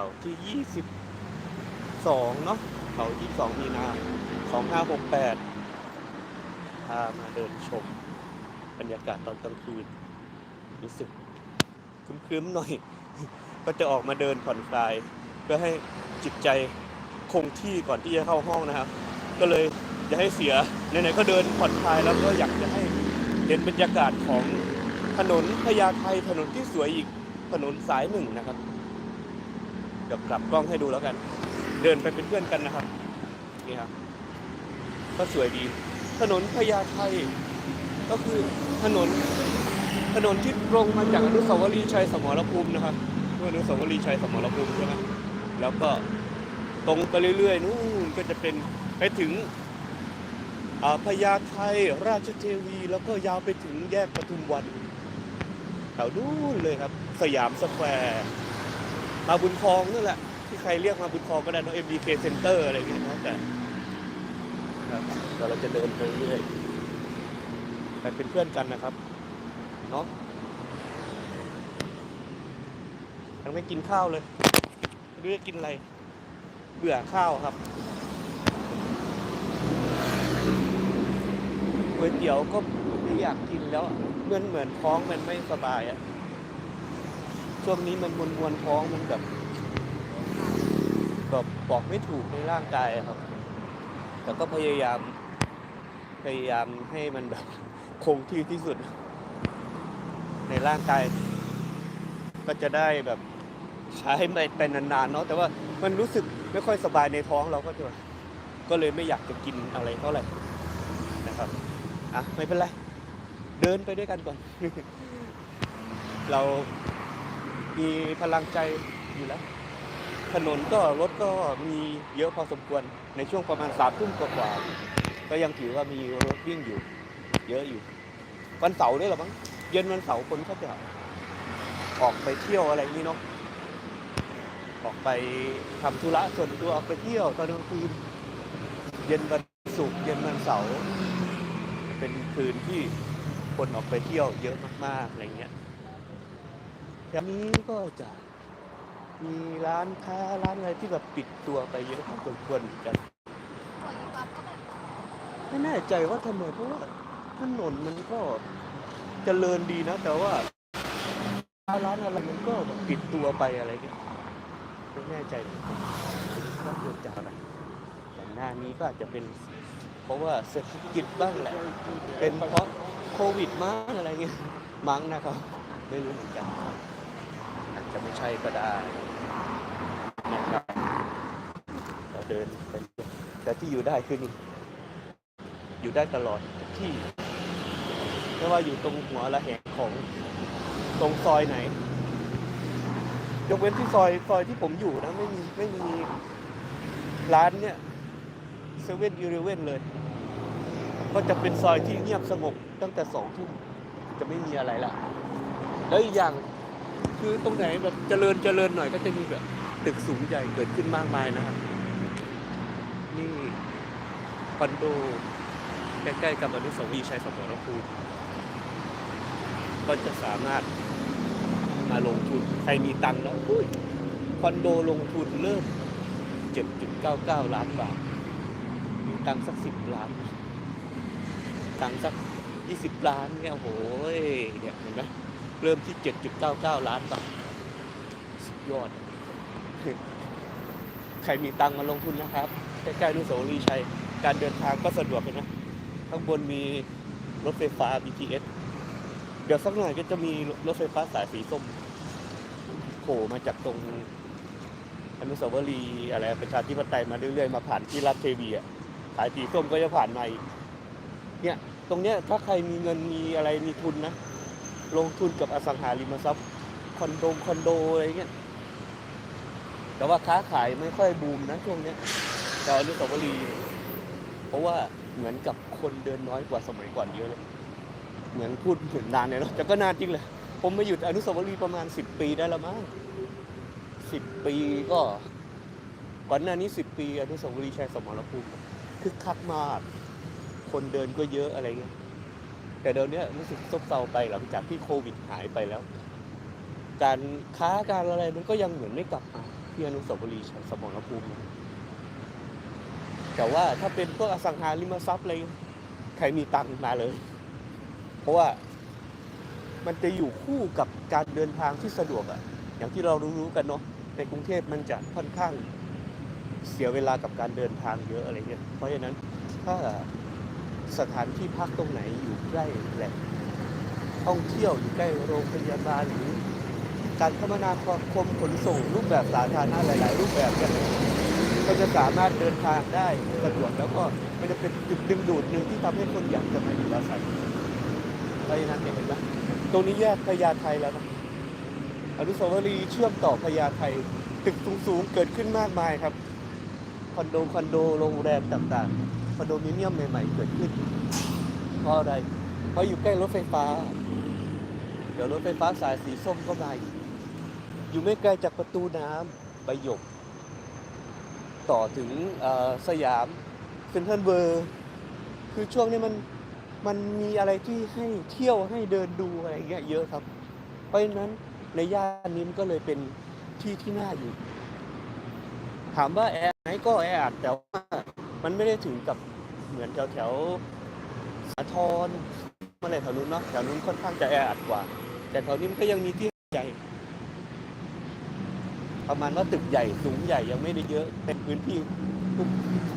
เขาที่ยี่สิบสองเนาะเขายี่สองมีนาสองห้าหกแปดพามาเดินชม บรรยากาศตอนกลางคืน รู้สึกครึ้มๆหน่อย ก็จะออกมาเดินผ่อนคลาย เพื่อให้จิตใจคงที่ก่อนที่จะเข้าห้องนะครับ ก็เลยจะให้เสียไหนๆก็เดินผ่อนคลายแล้วก็อยากจะให้เห็นบรรยากาศของถนนพญาไทถนนที่สวยอีกถนนสายหนึ่งนะครับ เดี๋ยวกลับกล้องให้ดูแล้วกัน เดินไปเป็นเพื่อนกันนะครับ นี่ครับ ก็สวยดี ถนนพญาไทก็คือถนนถนนที่ตรงมาจากอนุสาวรีย์ชัยสมรภูมินะครับอนุสาวรีย์ชัยสมรภูมิใช่ไหมแล้วก็ตรงไปเรื่อยๆนู่นก็จะเป็นไปถึงพญาไทราชเทวี แล้วก็ยาวไปถึงแยกปทุมวันแถวนู้นเลยครับ สยามสแควร์ มาบุญคลองนั่นแหละ ที่ใครเรียกมาบุญคลองก็ได้เนอะ MBK Center อะไรอย่างเงี้ยนะแต่ครับเราจะเดินไปเรื่อยไปเป็นเพื่อนกันนะครับเนาะยังไม่กินข้าวเลยไม่รู้จะกินอะไร เบื่อข้าวครับก๋วยเตี๋ยวก็ไม่อยากกินแล้วเหมือนเหมือนท้องมันไม่สบายอะ ช่วงนี้มันมวนมวนๆท้องมันแบบแบบบอกไม่ถูกในร่างกายครับ แต่ก็พยายามพยายามให้มันแบบคงที่ที่สุด ในร่างกาย ก็จะได้แบบใช้ไม่เป็นนานๆเนาะแต่ว่ามันรู้สึกไม่ค่อยสบายในท้องเราก็จะก็เลยไม่อยากจะกินอะไรเท่าไหร่นะครับอะไม่เป็นไร เดินไปด้วยกันก่อน เรา มีพลังใจอยู่แล้ว ถนนก็รถก็มีเยอะพอสมควรในช่วงประมาณสามทุ่มกว่าก็ยังถือว่ามีรถวิ่งอยู่ เยอะอยู่ วันเสาร์นี่หรอมั้งเย็นวันเสาร์คนเขาจะออกไปเที่ยวอะไรนี้เนาะออกไปทำธุระส่วนตัวออกไปเที่ยวตอนกลางคืนเย็นวันศุกร์เย็นวันเสาร์เป็นคืนที่คนออกไปเที่ยวเยอะมากๆอะไรเงี้ย แถวนี้ก็จะมีร้านค้าร้านอะไรที่แบบปิดตัวไปเยอะพอสมควรเหมือนกันไม่แน่ใจว่าทำไมเพราะว่าถนนมันก็เจริญดีนะ แต่ว่าร้านอะไรมันก็แบบปิดตัวไปอะไรเงี้ยไม่แน่ใจเหมือนกันว่าเกิดจากอะไรแต่หน้านี้ก็อาจจะเป็น เพราะว่าเศรษฐกิจบ้างแหละ เป็นเพราะโควิดมั้งอะไรเงี้ยมั้งนะครับ ไม่รู้เหมือนกัน จะไม่ใช่ก็ได้นะครับเราเดินไปแต่ที่อยู่ได้คือนี่อยู่ได้ตลอดที่ไม่ว่าอยู่ตรงหัวละแหงของตรงซอยไหน ยกเว้นที่ซอยซอยที่ผมอยู่นะไม่มีไม่มีร้านเนี่ยเซเว่นอีเลเว่นเลย ก็จะเป็นซอยที่เงียบสงบตั้งแต่สองทุ่มจะไม่มีอะไรละแล้วอีกอย่าง คือตรงไหนแบบเจริญเจริญหน่อยก็จะมีแบบตึกสูงใหญ่เกิดขึ้นมากมายนะครับ นี่คอนโดใกล้ๆกับอนุสาวรีย์ชัยสมรภูมิก็จะสามารถมาลงทุนใครมีตังค์แล้วอุ้ยคอนโดลงทุนเริ่ม 7.99 ล้านบาท มีตังค์สัก 10 ล้าน ตังค์สัก 20 ล้านเนี่ยโอ้โหเนี่ยเห็นไหม เริ่มที่ 7.99 ล้านบาทสุดยอด ใครมีตังค์มาลงทุนนะครับ ใกล้ๆนุสาวรีย์ชัย การเดินทางก็สะดวกเห็นไหมข้างบนมีรถไฟฟ้า BTS เดี๋ยวสักหน่อยก็จะมีรถไฟฟ้าสายสีส้มโผล่มาจากตรงอนุสาวรีย์อะไรประชาธิปไตยมาเรื่อยๆ มาผ่านที่รัฐเทวีอะสายสีส้มก็จะผ่านมาอีกเนี่ย ตรงเนี้ยถ้าใครมีเงินมีอะไรมีทุนนะ ลงทุนกับอสังหาริมทรัพย์คอนโดคอนโดอะไรเงี้ยแต่ว่าค้าขายไม่ค่อยบูมนะช่วงเนี้ยแต่อนุสาวรีย์เพราะว่าเหมือนกับคนเดินน้อยกว่าสมัยก่อนเยอะเลย เหมือนพูดถึงนานเลยเนาะแต่ก็นานจริงเลย ผมมาอยู่อนุสาวรีย์ประมาณสิบปีได้แล้วมั้งสิบปีก็ก่อนหน้านี้สิบปีอนุสาวรีย์ชัยสมรภูมิคึกคักมาก คนเดินก็เยอะอะไรเงี้ย แต่เดี๋ยวนี้รู้สึกซบเซาไปหลังจากที่โควิดหายไปแล้ว การค้าการอะไรมันก็ยังเหมือนไม่กลับมาที่อนุสาวรีย์ชัยสมรภูมิแต่ว่าถ้าเป็นพวกอสังหาริมทรัพย์อะไรใครมีตังค์มาเลย เพราะว่ามันจะอยู่คู่กับการเดินทางที่สะดวกอะอย่างที่เรารู้ๆกันเนาะในกรุงเทพมันจะค่อนข้างเสียเวลากับการเดินทางเยอะอะไรเงี้ยเพราะฉะนั้นถ้า สถานที่พักตรงไหนอยู่ใกล้แหล่งท่องเที่ยวอยู่ใกล้โรงพยาบาลหรือการคมนาคมขนส่งรูปแบบสาธารณะหลาย ๆ รูปแบบกันก็จะสามารถเดินทางได้สะดวกแล้วก็มันจะเป็นจุดดึงดูดหนึ่งที่ทำให้คนอยากจะมาอยู่อาศัยเพราะฉะนั้นเนี่ยเห็นไหมตรงนี้แยกพญาไทแล้วนะอนุสาวรีย์เชื่อมต่อพญาไทตึกสูง ๆ เกิดขึ้นมากมายครับ คอนโดคอนโดโรงแรมต่าง ๆ อนโดมิเนียมใหม่ๆเกิดขึ้น เพราะอะไร เพราะอยู่ใกล้รถไฟฟ้า เดี๋ยวรถไฟฟ้าสายสีส้มก็มาอีกอยู่ไม่ไกลจากประตูน้ำใบหยก ต่อถึงสยามเซ็นทรัลเวิร์คือช่วงนี้มันมันมีอะไรที่ให้เที่ยวให้เดินดูอะไรเงี้ยเยอะครับ เพราะฉะนั้นในย่านนี้มันก็เลยเป็นที่ที่น่าอยู่ ถามว่าแออัดไหมก็แออัดแต่ว่า มันไม่ได้ถึงกับเหมือนแถวแถวสาทรอะไรแถวนู้นเนาะแถวนู้นค่อนข้างจะแออัดกว่า แต่แถวนี้มันก็ยังมีที่ใหญ่ประมาณว่าตึกใหญ่สูงใหญ่ยังไม่ได้เยอะเป็นพื้นที่ทุก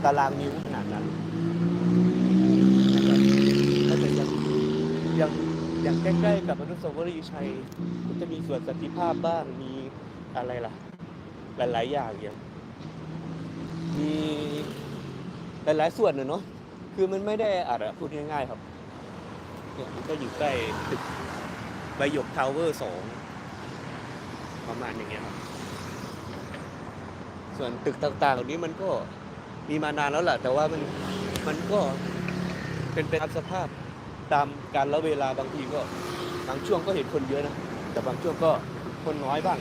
ตารางนิ้วขนาดนั้นก็จะยังยังยังใกล้ๆกับอนุสาวรีย์ชัยก็จะมีส่วนสันติภาพบ้างมีอะไรล่ะ หลายๆอย่างอย่างมี หลายๆส่วนนะเนาะคือมันไม่ได้อัดอะพูดง่ายๆครับเนี่ยมันก็อยู่ใกล้ตึกใบหยกทาวเวอร์สองประมาณอย่างเงี้ยครับส่วนตึกต่างๆ เหล่านี้มันก็มีมานานแล้วแหละแต่ว่ามันมันก็เป็นไปตามสภาพตามการละเวลาบางทีก็บางช่วงก็เห็นคนเยอะนะแต่บางช่วงก็คนน้อยบ้าง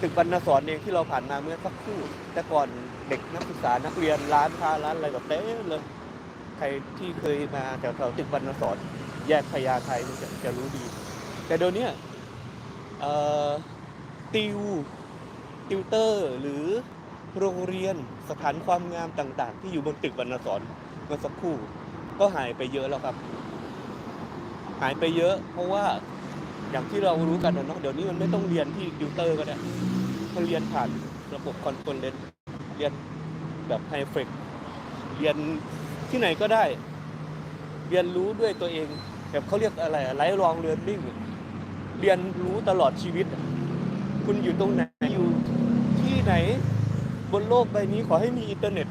ตึกบรรณสอนเองที่เราผ่านมาเมื่อสักครู่แต่ก่อน เด็กนักศึกษานักเรียนร้านค้าร้านอะไรแบบเต็มเลยใครที่เคยมาแถวๆตึกบรรณสอนแยกพญาไทจะจะรู้ดี แต่เดี๋ยวนี้ติวติวเตอร์ หรือโรงเรียนสถานความงามต่างๆ ที่อยู่บนตึกบรรณสอนเมื่อสักครู่ ก็หายไปเยอะแล้วครับ หายไปเยอะ เพราะว่าอย่างที่เรารู้กันนะเนาะเดี๋ยวนี้มันไม่ต้องเรียนที่ติวเตอร์ก็ได้เรียนผ่านระบบคอนโทรลเลน เรียนแบบไฮเฟกเรียนที่ไหนก็ได้ เรียนรู้ด้วยตัวเอง แบบเขาเรียกอะไรไลฟ์ลองเรียนนิ่งเรียนรู้ตลอดชีวิต คุณอยู่ตรงไหนอยู่ที่ไหนบนโลกใบนี้ขอให้มีอินเทอร์เน็ต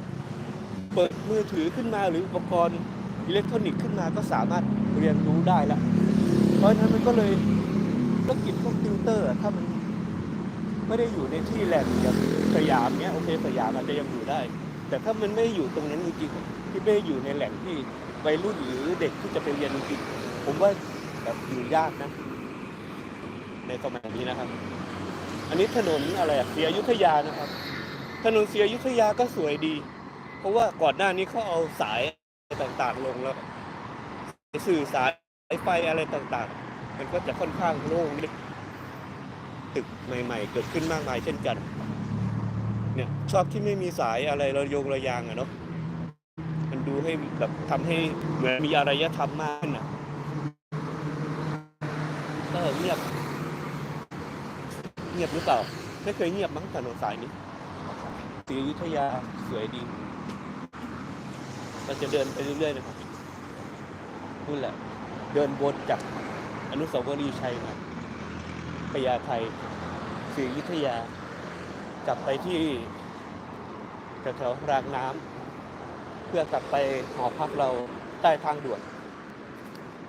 เปิดมือถือขึ้นมาหรืออุปกรณ์อิเล็กทรอนิกส์ขึ้นมาก็สามารถเรียนรู้ได้ล้วเพราะฉะนั้นมันก็เลยธุรกิจพวกติวเตอร์ถ้ามัน ไม่ได้อยู่ในที่แหล่งอย่างสยามเนี้ยโอเคสยามอาจจะยังอยู่ได้ แต่ถ้ามันไม่อยู่ตรงนั้นจริงๆที่ไม่ได้อยู่ในแหล่งที่วัยรุ่นหรือเด็กที่จะไปเรียนจริงผมว่าแบบอยู่ยากนะ ในสมัยนี้นะครับ อันนี้ถนนอะไรอะเสียยุทธยานะครับ ถนนเสียยุทธยาก็สวยดี เพราะว่าก่อนหน้านี้เขาเอาสายต่างๆลงแล้วสื่อสารไฟอะไรต่างๆ มันก็จะค่อนข้างโล่ง ตึกใหม่ ๆ เกิดขึ้นมากมายเช่นกัน เนี่ยชอบที่ไม่มีสายอะไรระโยงระยางอะเนาะมันดูให้แบบทำให้เหมือนมีอารยธรรมมากขึ้นอะก็เงียบ เงียบหรือเปล่า ไม่เคยเงียบมั้งถนนสายนี้ศรีอยุธยาสวยดีเราจะเดินไปเรื่อยๆนะครับนู่นแหละ เดินวนจากอนุสาวรีย์ชัยมา พญาไทศรีอยุธยา กลับไปที่แถวๆรางน้ำเพื่อกลับไปหอพักเราใต้ทางด่วน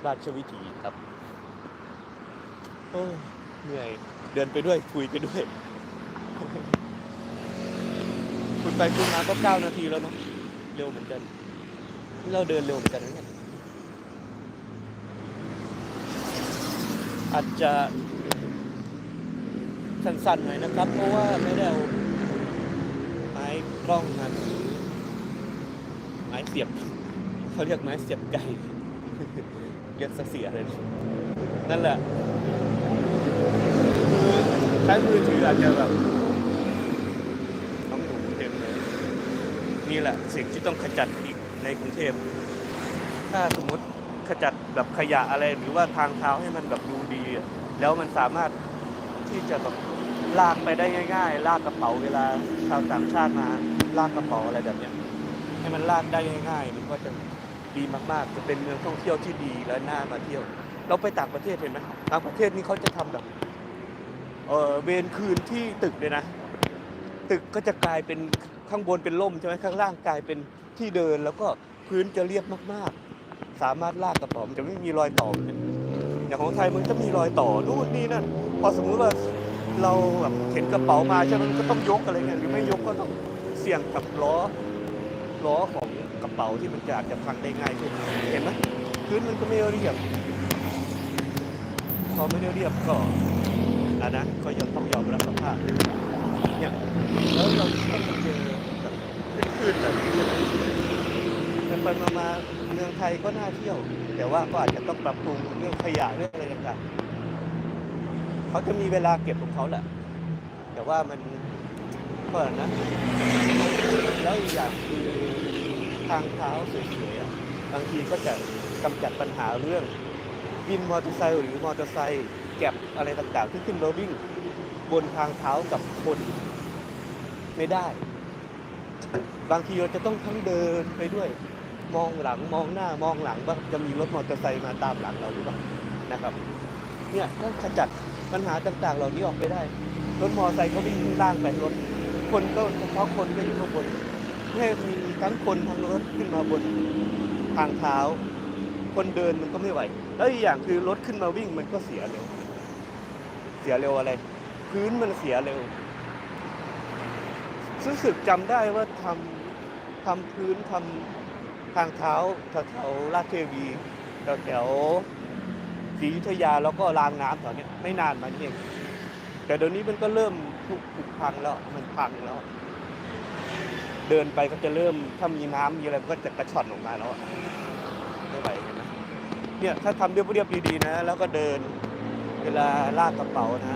ราชวิถีครับโอ้เหนื่อย เดินไปด้วยคุยไปด้วย คุณไปคุณมาก็เก้านาทีแล้วเนาะเร็วเหมือนกันนี่เราเดินเร็วเหมือนกันนะเนี่ยอาจจะ สั้นๆหน่อยนะครับ เพราะว่าไม่ได้เอาไม้กล้องมาหรือไม้เสียบเขาเรียกไม้เสียบไก่เรียกเสียเลยนั่นแหละใช้มือถืออาจจะแบบต้องดูเต็มเลยนี่แหละสิ่งที่ต้องขจัดอีกในกรุงเทพถ้าสมมติขจัดแบบขยะอะไรหรือว่าทางเท้าให้มันแบบดูดี แล้วมันสามารถที่จะแบบ ลากไปได้ง่าย ๆ ลากกระเป๋าเวลาชาวต่างชาติมา ลากกระเป๋าอะไรแบบเนี้ยให้มันลากได้ง่ายๆมันก็จะดีมากๆ จะเป็นเมืองท่องเที่ยวที่ดีและน่ามาเที่ยว เราไปต่างประเทศเห็นไหมต่างประเทศนี่เขาจะทำแบบเออเวรคืนที่ตึกเลยนะ ตึกก็จะกลายเป็นข้างบนเป็นร่มใช่ไหมข้างล่างกลายเป็นที่เดินแล้วก็พื้นจะเรียบมากๆ สามารถลากกระเป๋าจะไม่มีรอยต่ออย่างของไทยมันจะมีรอยต่อนู่นนี่นั่นพอสมมุติว่า เราแบบเห็นกระเป๋ามาใช่ไหมมันก็ต้องยกอะไรเงี้ยหรือไม่ยกก็ต้องเสี่ยงกับล้อล้อของกระเป๋าที่มันจะอาจจะพังได้ง่ายขึ้นเห็นไหมพื้นมันก็ไม่เรียบพอไม่ได้เรียบก็อันนะก็ยังต้องยอมรับสภาพเนี่ยแล้วเราต้องเจอแบบขึ้นแบบนี้ไหมเป็นไปมามาเมืองไทยก็น่าเที่ยว แต่ว่าก็อาจจะต้องปรับปรุงเรื่องขยะเรื่องอะไรต่างๆ เขาจะมีเวลาเก็บของเขาแหละ แต่ว่ามันก็นะ แล้วอีกอย่างคือทางเท้าสวยๆอบางทีก็จะกำจัดปัญหาเรื่องวินมอเตอร์ไซค์หรือมอเตอร์ไซค์แก็บอะไรต่างๆ ที่ขึ้นมาวิ่งบนทางเท้ากับคนไม่ได้ บางทีเราจะต้องทั้งเดินไปด้วย มองหลังมองหน้ามองหลังว่าจะมีรถมอเตอร์ไซค์มาตามหลังเราหรือเปล่านะครับ เนี่ยถ้าขจัด ปัญหาต่างๆ เหล่านี้ออกไปได้ รถมอเตอร์ไซค์ก็วิ่งข้างล่างไปรถ คนก็เฉพาะคนก็อยู่ข้างบนให้มีทั้งคนทั้งรถขึ้นมาบนทางเท้า คนเดินมันก็ไม่ไหว แล้วอีกอย่างคือรถขึ้นมาวิ่งมันก็เสียเร็ว เสียเร็วอะไร พื้นมันเสียเร็วรู้สึกจำได้ว่าทำทำพื้นทำทางเท้าแถวๆลาดเทวีแถวแถวๆ ศรีอยุธยาแล้วก็รางน้ำแถวเนี้ยไม่นานมานี่เองแต่เดี๋ยวนี้มันก็เริ่มผุผุพังแล้วมันพังแล้ว เดินไปก็จะเริ่มถ้ามีน้ำมีอะไรมันก็จะกระชอนออกมาแล้วไม่ไหวนไหมเนี่ยถ้าทำเรียบๆดีๆนะ แล้วก็เดินเวลาลากกระเป๋านะ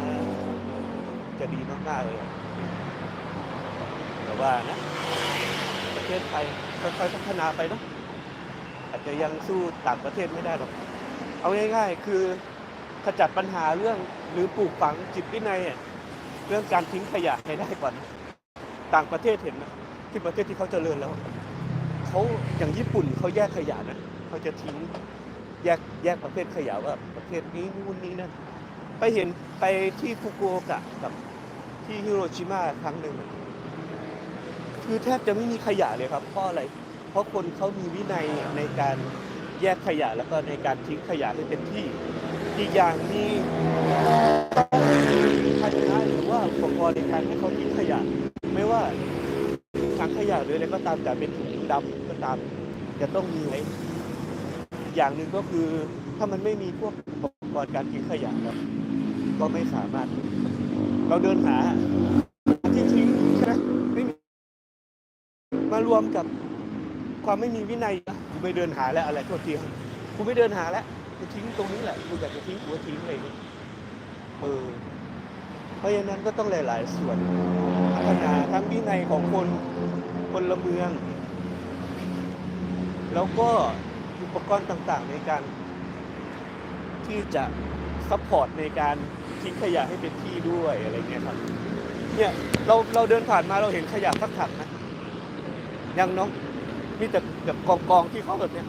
จะดีมากๆเลยแต่ว่านะประเทศไทยค่อยๆพัฒนาไปเนอะอาจจะยังสู้ต่างประเทศไม่ได้หรอก เอาง่าย ๆ คือขจัดปัญหาเรื่องหรือปลูกฝังจิตวินัยเรื่องการทิ้งขยะให้ได้ก่อน ต่างประเทศเห็นไหมที่ประเทศที่เขาเจริญแล้วเขาอย่างญี่ปุ่นเขาแยกขยะนะเขาจะทิ้งแยกแยกประเภทขยะว่าประเภทนี้นู่นนี่นั่นไปเห็นไปที่ฟุกุโอกะกับที่ฮิโรชิมาครั้งหนึ่งคือแทบจะไม่มีขยะเลยครับเพราะอะไร เพราะคนเขามีวินัยในการ แยกขยะแล้วก็ในการทิ้งขยะให้เป็นที่อีกอย่างมีภาชนะหรือว่าอุปกรณ์ในการให้เขาทิ้งขยะ ไม่ว่าถังขยะหรืออะไรก็ตามแต่เป็นถุงดำก็ตาม จะต้องมีไว้อย่างหนึ่งก็คือถ้ามันไม่มีพวกอุปกรณ์การทิ้งขยะครับก็ไม่สามารถ เราเดินหาที่ทิ้งใช่ไหมไม่มีมารวมกับความไม่มีวินัยนะ ไม่เดินหาแล้วอะไรโทษทีครับกูไม่เดินหาแล้วกูทิ้งตรงนี้แหละกูอยากจะทิ้งกูก็ทิ้งเลยเนี่ยเออเพราะฉะนั้นก็ต้องหลาย ๆ ส่วนพัฒนาทั้งวินัยของคนคนละเมือง แล้วก็อุปกรณ์ต่าง ๆ ในการ ที่จะซัพพอร์ตในการทิ้งขยะให้เป็นที่ด้วยอะไรเงี้ยครับ เนี่ยเราเราเดินผ่านมาเราเห็นขยะสักถังนะยังเนาะมีแต่ แบบกองกองที่เขาแบบเนี้ย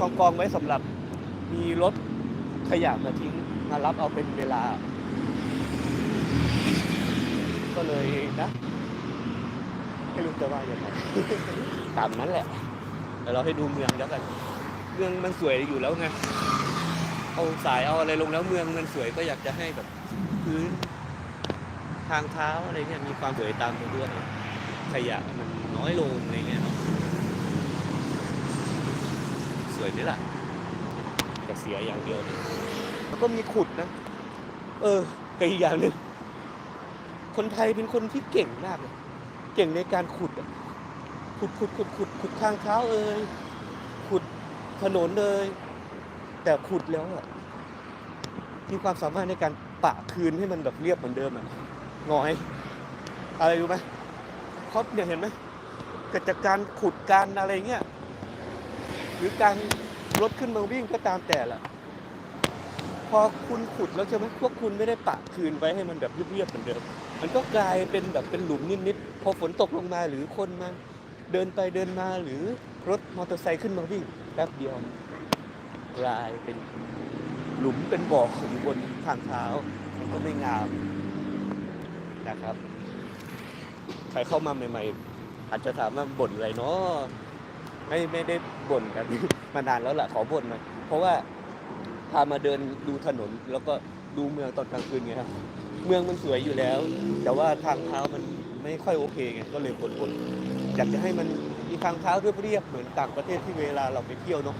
กองกองไว้สำหรับมีรถขยะมาทิ้งมารับเอาเป็นเวลา ก็เลยนะไม่รู้จะว่ายังไงตามนั้นแหละแต่เราให้ดูเมืองแล้วกัน เมืองมันสวยอยู่แล้วไงเอาสายเอาอะไรลงแล้วเมืองมันสวยก็อยากจะให้แบบพื้นทางเท้าอะไรเงี้ยมีความสวยตามไปด้วยขยะมันน้อยลงอะไรเงี้ยเนาะ ส วยไหมล่ะแต่เสียอย่างเดียวเลยแล้วก็มีขุดนะ เออกับอีกอย่างหนึ่งคนไทยเป็นคนที่เก่งมากเลยเก่งในการขุดอะขุดขุดขุดขุดขุดทางเท้าเอ่ยขุดถนนเลย แต่ขุดแล้วอะมีความสามารถในการปะคืนให้มันแบบเรียบเหมือนเดิมอะงอย อะไรรู้ไหมเขาเนี่ยเห็นไหมเกิดจากการขุดการอะไรเงี้ยห รือการรถขึ้นมาวิ่งก็ตามแต่ละพอคุณขุดแล้วใช่ไหมพวกคุณไม่ได้ปะคืนไว้ให้มันแบบเรียบๆเหมือนเดิม มันก็กลายเป็นแบบเป็นหลุมนิดๆพอฝนตกลงมาหรือคนมาเดินไปเดินมาหรือรถมอเตอร์ไซค์ขึ้นมาวิ่งแป๊บเดียวกลายเป็นหลุมเป็นบ่ออยู่บนทางเท้ามันก็ไม่งามนะครับ ใครเข้ามาใหม่ ๆ อาจจะถามว่าบ่นอะไรเนาะ ไม่ไม่ได้บ่นกัน มานานแล้วล่ะขอบ่นหน่อยเพราะว่าพามาเดินดูถนนแล้วก็ดูเมืองตอนกลางคืนไงครับ เมืองมันสวยอยู่แล้ว แต่ว่าทางเท้ามันไม่ค่อยโอเคไงก็เลยบ่นๆอยากจะให้มันมีทางเท้าเรียบๆเหมือนต่างประเทศที่เวลาเราไปเที่ยวเนาะ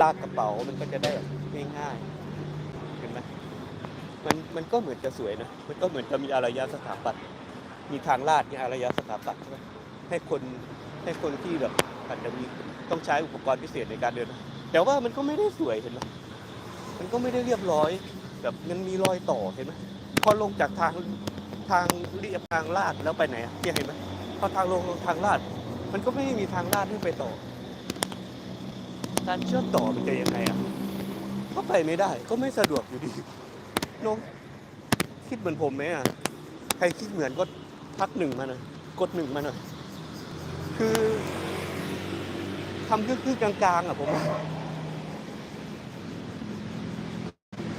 ลากกระเป๋ามันก็จะได้แบบง่ายๆเห็นไหมมันมันก็เหมือนจะสวยนะมันก็เหมือนจะมีอารยสถาปัตย์มีทางลาดมีอารยสถาปัตย์ใช่ไหมให้คนให้คนที่แบบ อาจจะมีต้องใช้อุปกรณ์พิเศษในการเดิน แต่ว่ามันก็ไม่ได้สวยเห็นไหมมันก็ไม่ได้เรียบร้อยแบบมันมีรอยต่อเห็นไหมพอลงจากทางทางเรียบทางลาดแล้วไปไหนเนี่ยเห็นไหมพอทางลงลงทางลาด มันก็ไม่มีทางลาดให้ไปต่อ การเชื่อมต่อมันจะยังไงอะก็ไปไม่ได้ ก็ไม่สะดวกอยู่ดีเนอะคิดเหมือนผมไหมอะใครคิดเหมือนก็พักหนึ่งมาหน่อยกดหนึ่งมาหน่อยคือ ทำคือคือกลางๆอะผม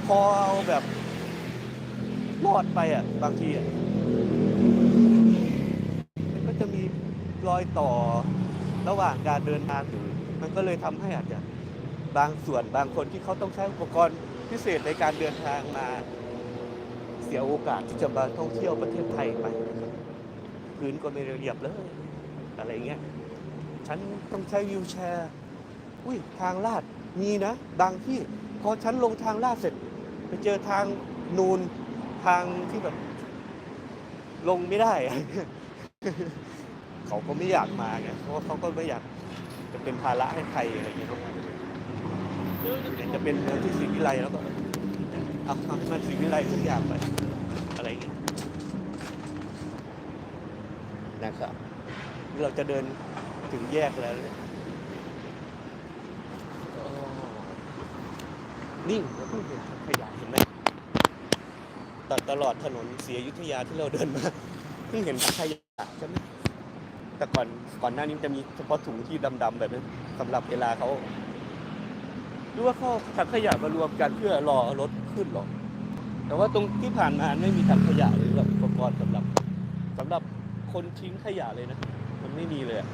พอเอาแบบรอดไปอะ บางทีอะมันก็จะมีรอยต่อระหว่างการเดินทางอยู่มันก็เลยทำให้อาจจะบางส่วนบางคนที่เขาต้องใช้อุปกรณ์พิเศษในการเดินทางมา เสียโอกาสที่จะมาท่องเที่ยวประเทศไทยไปพื้นก็ไม่เรียบเลย อะไรเงี้ย ฉันต้องใช้วิวแชร์ อุ้ยทางลาดมีนะบางที่พอฉันลงทางลาดเสร็จ ไปเจอทางนูนทางที่แบบ ลงไม่ได้ เขาก็ไม่อยากมาไงเพราะว่าเขาก็ไม่อยากจะเป็นภาระให้ใครอะไรอย่างเงี้ยเนาะจะเป็นเมืองที่สีวิไลแล้วก็เอาทำให้มันสีวิไลทุกอย่างไปอะไรอย่างเงี้ยนะครับเราจะเดิน ถึงแยกแล้วเนี่ยโอ้นิ่งแล้วเพิ่งเห็นขยะเห็นไหมตตลอดถนนเสียอยุธยาที่เราเดินมาเพิ่งเห็นขยะใช่ไหมแต่ก่อนก่อนหน้านี้มันจะมีเฉพาะถุงที่ดำๆแบบนั้นสำหรับเวลาเขาหรือว่าเขาถังขยะมารวมกันเพื่อรอรถขึ้นหรอกแต่ว่าตรงที่ผ่านมาไม่มีถังขยะหรือแบบอุปกรณ์สำหรับสำหรับคนทิ้งขยะเลยนะ มันไม่มีเลยอะ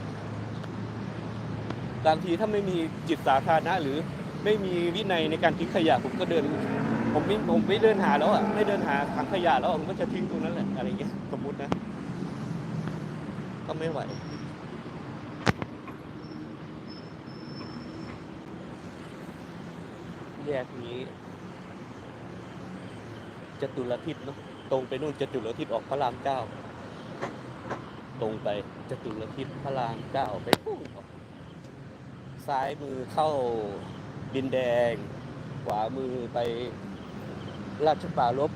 บางทีถ้าไม่มีจิตสาธารณะหรือไม่มีวินัยในการทิ้งขยะผมก็เดิน ผมไม่ผมไม่เดินหาแล้วอะไม่เดินหาถังขยะแล้วผมก็จะทิ้งตรงนั้นแหละอะไรเงี้ยสมมตินะ ก็ไม่ไหวแยกนี้จตุรทิศเนาะตรงไปนู่นจตุรทิศออกพระรามเก้า ตรงไปจตุรทิศพระรามเก้าไปปุ๊บออก ซ้ายมือเข้าดินแดง ขวามือไปราชปรารบ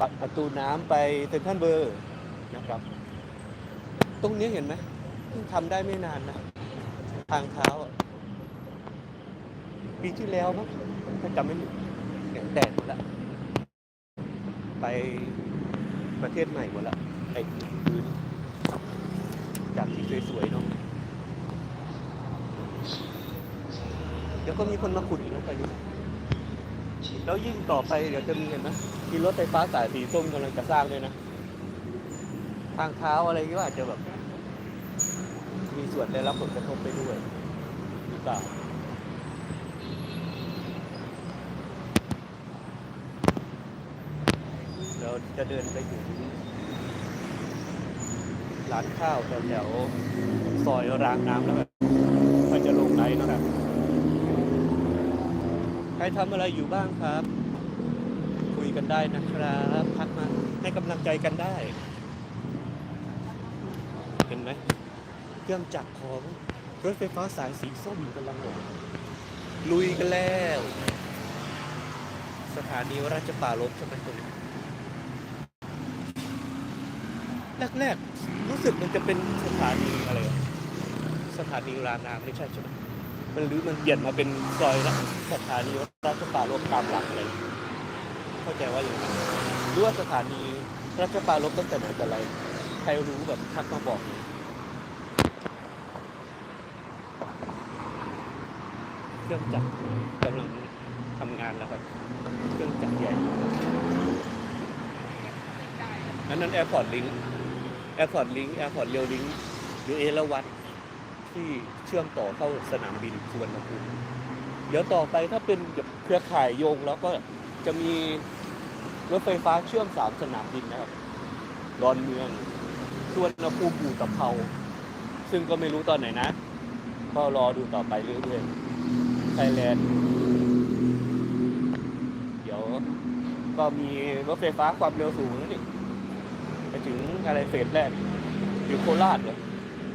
ปประตูน้ำไปเซ็นทรัลเบอร์นะครับ ตรงนี้เห็นไหมเพิ่งทำได้ไม่นานนะ ทางเท้า ปีที่แล้วมั้งถ้าจำไม่ผิดเนี่ยแตกหมดละไปประเทศใหม่หมดละไอ้พื้นจากที่สวยๆเนาะเดี๋ยว ก็มีคนมาขุดอีกแล้วไปดูแล้วยิ่งต่อไปเดี๋ยวจะมีเห็นไหมมีรถไฟฟ้าสายสีส้มกำลังจะสร้างเลยนะ ทางเท้าอะไรก็อาจจะแบบ มีส่วนได้รับผลกระทบไปด้วยหรือเปล่าเราจะเดินไปถึงร้านข้าวแถวๆซอยรางน้ำแล้วแบบมันจะลงไหนนะครับ ครทำอะไรอยู่บ้างครับ คุยกันได้นะครับทักมาให้กำลังใจกันได้ เห็นไหมเครื่องจักรของรถไฟฟ้าสายสีส้มกำลังลงลุยกันแล้ว สถานีราชปรารบใช่ไหมตรงนี้แรกๆรู้สึกมันจะเป็นสถานีอะไร สถานีราน้ำไม่ใช่ใช่ไหม มันหรือมันเปลี่ยนมาเป็นซอยละสถานีราชปารบตามหลักเลยเข้าใจว่าอย่างไรหรือว่าสถานีราชปารบตั้งแต่ไหนแต่ไรใครรู้แบบทักมาบอกหน่อยเครื่องจักรกำลังทำงานแล้วครับ เครื่องจักรใหญ่อันนั้นแอร์พอร์ตลิงแอร์พอร์ตลิงแอร์พอร์ตเรียวลิงอยู่เอราวัต ที่เชื่อมต่อเข้าสนามบินสุวรรณภูมิเดี๋ยวต่อไปถ้าเป็นเครือข่ายโยงแล้วก็จะมีรถไฟฟ้าเชื่อมสามสนามบินนะครับดอนเมืองส่วนภูมิอู่ตะเภาซึ่งก็ไม่รู้ตอนไหนนะ ก็รอดูต่อไปเรื่อยๆไทยแลนด์เดี๋ยวก็มีรถไฟฟ้าความเร็วสูงนี่ไปถึงอะไรเฟสแรกอยู่โคราชเลย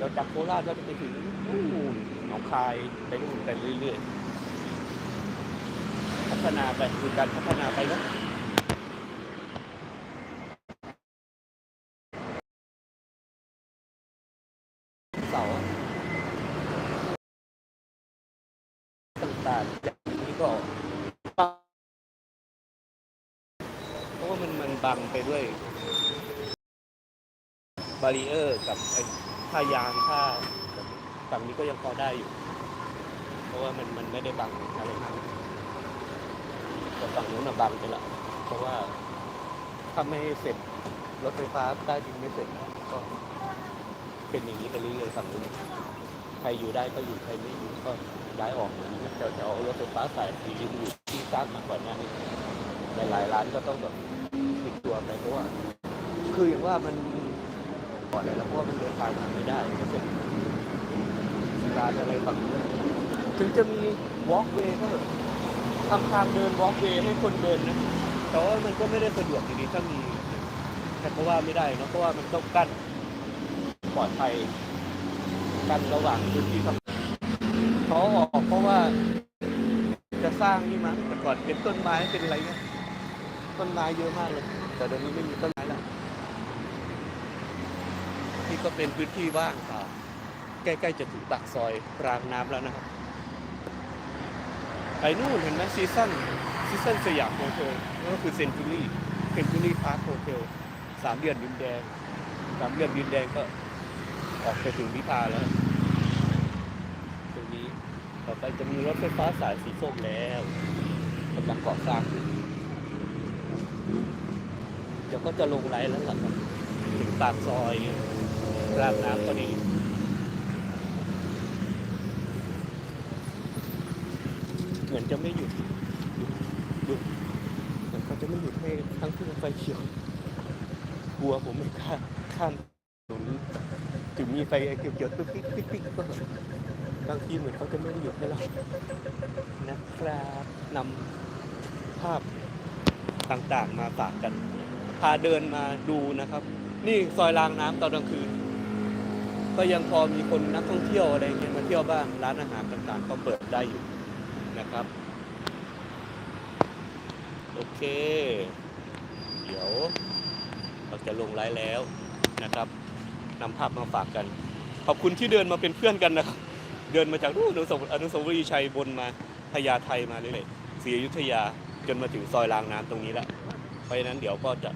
เดี๋ยวจากโคราชก็จะไปถึงนู่นหนองคายไปนู่นไปเรื่อยๆ พัฒนาไปคือการพัฒนาไปเนาะเสาต่างๆอย่างนี้ก็เพราะว่ามันมันบังไปด้วยบารีเออร์กับไอ ผ้ายางผ้าฝั่งนี้ก็ยังพอได้อยู่ เพราะว่ามันมันไม่ได้บังอะไรมากแต่ฝั่งนู้นน่ะบังไปละเพราะว่าถ้าไม่เสร็จรถไฟฟ้าใต้ดินไม่เสร็จก็เป็นอย่างนี้ไปเรื่อยๆฝั่งนู้นใครอยู่ได้ก็อยู่ใครไม่อยู่ก็ย้ายออกอย่างนี้แถวๆรถไฟฟ้าสายสีอยู่ที่สร้างมาก่อนหน้านี้หลายๆร้านก็ต้องแบบปิดตัวไปเพราะว่า คืออย่างว่ามัน ก่อนเลยแล้วเพราะว่ามันเดินทางมาไม่ได้ก็เป็นร้านอะไรฝั่งนู้นถึงจะมีวอล์กเวย์ก็แบบทำทางเดินวอล์กเวย์ให้คนเดินนะแต่ว่ามันก็ไม่ได้สะดวกอย่างนี้ถ้ามีแต่เพราะว่าไม่ได้เนะเพราะว่ามันต้องกั้นปลอดภัยกันระหว่างพื้นที่ครับเขาออกเพราะว่าจะสร้างนี่มั้งแต่ก่อนเป็นต้นไม้เป็นอะไรเงี้ยต้นไม้เยอะมากเลย แต่เดี๋ยวนี้ไม่มีต้นไม้แล้ว นี่ก็เป็นพื้นที่ว่างเปล่าใกล้ๆจะถึงปากซอยรางน้ำแล้วนะครับไปนู่นเห็นไหมซีซั่นซีซั่นสยามโฮเทลก็คือเซนจูรี่เซนจูรี่พาร์คโฮเทลสามเหลี่ยมดินแดงสามเหลี่ยมดินแดงก็ออกไปถึงวิภาแล้ว ตรงนี้ต่อไปจะมีรถไฟฟ้าสายสีส้มแล้วกำลังก่อสร้างอยู่เดี๋ยวก็จะลงไลน์แล้วล่ะถึงปากซอย รางน้ำพอดีเหมือนจะไม่หยุดหยุดหยุดเหมือนเขาจะไม่หยุดให้ทั้งที่ไฟเขียวกลัวผมไม่กล้าข้ามถนนถึงมีไฟเขียวๆปิ๊กปิ๊กปิ๊กปิ๊กก็บางทีเหมือนเขาจะไม่ได้หยุดให้เรานะครับนำภาพต่างๆมาฝากกัน พาเดินมาดูนะครับ นี่ซอยรางน้ำตอนกลางคืน ก็ยังพอมีคนนักท่องเที่ยวอะไรเงี้ยมาเที่ยวบ้างร้านอาหารต่างๆ ก็เปิดได้อยู่นะครับ โอเค เดี๋ยว เราจะลงไลฟ์แล้วนะครับนำภาพมาฝากกัน ขอบคุณที่เดินมาเป็นเพื่อนกันนะครับ เดินมาจากนู่นอนุสาวอนุสวรีย์ชัยบนมาพญาไทมาเรื่อยๆศรีอยุธยาจนมาถึงซอยรางน้ำตรงนี้แล้วเพราะฉะนั้นเดี๋ยวก็จะ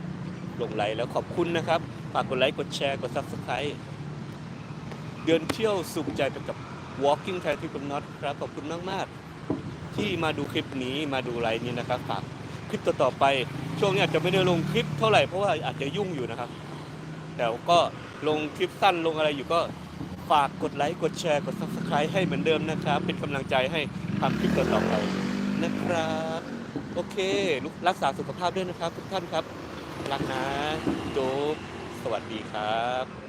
ลงไลฟ์แล้วขอบคุณนะครับ ฝากกดไลค์ กดแชร์ กด subscribe เดินเที่ยวสุขใจไปกับ Walking t h a i ที่กับน็อตครับขอบคุณมาก ๆ ที่มาดูคลิปนี้มาดูไลฟ์นี้นะครับฝากคลิปต่อๆไป ช่วงนี้อาจจะไม่ได้ลงคลิปเท่าไหร่เพราะว่าอาจจะยุ่งอยู่นะครับ แต่ก็ลงคลิปสั้นลงอะไรอยู่ก็ฝากกดไลค์กดแชร์กด subscribe ให้เหมือนเดิมนะครับ เป็นกำลังใจให้ทำคลิปต่อๆไปนะครับ โอเครักษาสุขภาพด้วยนะครับ ทุกท่านครับรักนะโจ๊กสวัสดีครับ